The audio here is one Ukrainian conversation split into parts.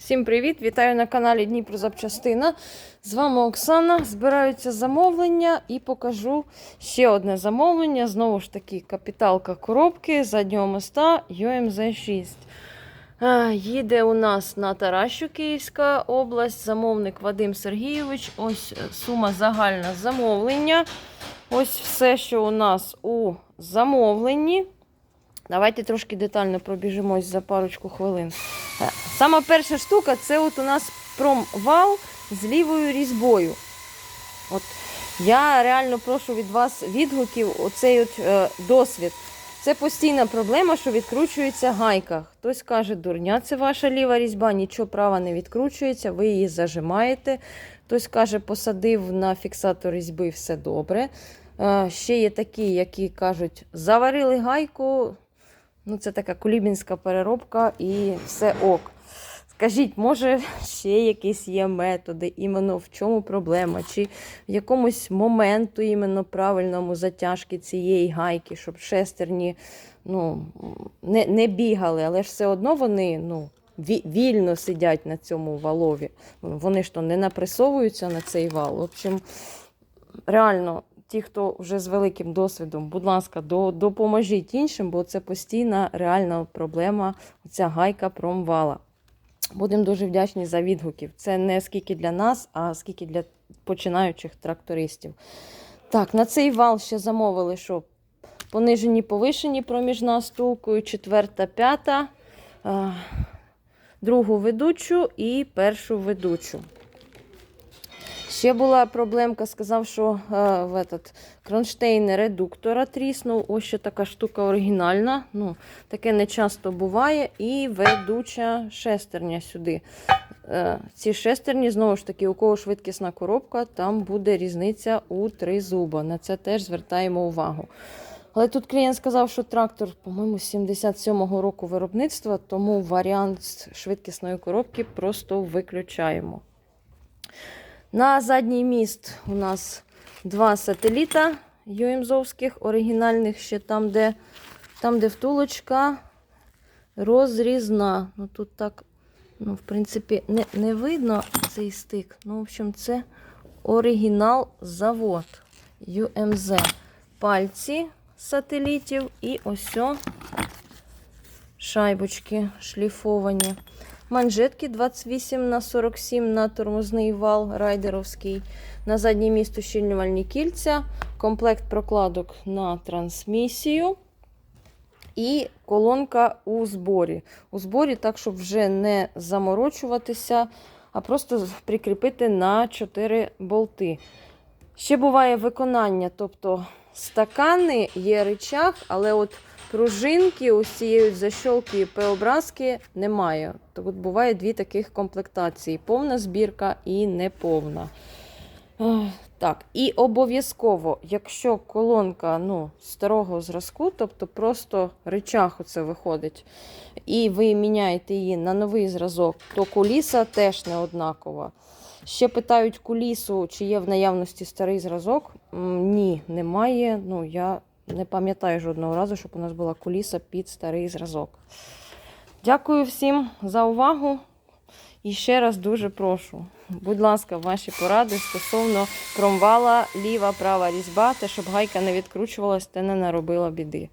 Всім привіт! Вітаю на каналі Дніпро Запчастина. З вами Оксана. Збираються замовлення і покажу ще одне замовлення. Знову ж таки, капіталка коробки заднього моста UMZ 6. Е, Їде у нас на Таращу Київська область, замовник Вадим Сергійович. Ось е, сума загальна замовлення. Ось все, що у нас у замовленні. Давайте трошки детально пробіжимось за парочку хвилин. Сама перша штука це от у нас промвал з лівою різьбою. От я реально прошу від вас відгуків, оцей от, е, досвід. Це постійна проблема, що відкручується гайка. Хтось каже, дурня, це ваша ліва різьба, нічого права не відкручується, ви її зажимаєте. Хтось каже, посадив на фіксатор різьби, все добре. Е, ще є такі, які кажуть, заварили гайку. Ну, це така кулібінська переробка і все ок. Скажіть, може, ще якісь є методи, іменно в чому проблема, чи в якомусь моменту іменно правильному затяжки цієї гайки, щоб шестерні ну, не, не бігали, але ж все одно вони ну, ві- вільно сидять на цьому валові. Вони ж то не напресовуються на цей вал. В общем, реально, ті, хто вже з великим досвідом, будь ласка, до, допоможіть іншим, бо це постійна реальна проблема, ця гайка промвала. Будемо дуже вдячні за відгуків. Це не скільки для нас, а скільки для починаючих трактористів. Так, на цей вал ще замовили, що понижені, повишені проміжна стулкою, четверта, п'ята, другу ведучу і першу ведучу. Ще була проблемка, сказав, що е, в этот, кронштейн редуктора тріснув. Ось ще така штука оригінальна. Ну, таке не часто буває. І ведуча шестерня сюди. Е, ці шестерні, знову ж таки, у кого швидкісна коробка, там буде різниця у три зуба. На це теж звертаємо увагу. Але тут клієнт сказав, що трактор, по-моєму, 77-го року виробництва, тому варіант швидкісної коробки просто виключаємо. На задній міст у нас два сателіта ЮМЗовських, оригінальних, ще там, де, там, де втулочка розрізна. Ну, тут так, ну, в принципі, не, не видно цей стик. Ну, в общем, це оригінал завод ЮМЗ. Пальці сателітів і ось шайбочки шліфовані. Манжетки 28 на 47 на тормозний вал райдеровський. На заднє місто щільнювальні кільця, комплект прокладок на трансмісію. І колонка у зборі. У зборі так, щоб вже не заморочуватися, а просто прикріпити на 4 болти. Ще буває виконання, тобто стакани є речах, але от пружинки ось цієї защолки П-образки немає. Так от буває дві таких комплектації: повна збірка і неповна. Так, і обов'язково, якщо колонка ну, старого зразку, тобто просто речах оце виходить, і ви міняєте її на новий зразок, то куліса теж не однакова. Ще питають кулісу, чи є в наявності старий зразок. Ні, немає. Ну, я не пам'ятаю жодного разу, щоб у нас була куліса під старий зразок. Дякую всім за увагу. І ще раз дуже прошу, будь ласка, ваші поради стосовно промвала, ліва, права різьба, те, щоб гайка не відкручувалась та не наробила біди.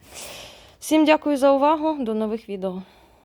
Всім дякую за увагу. До нових відео.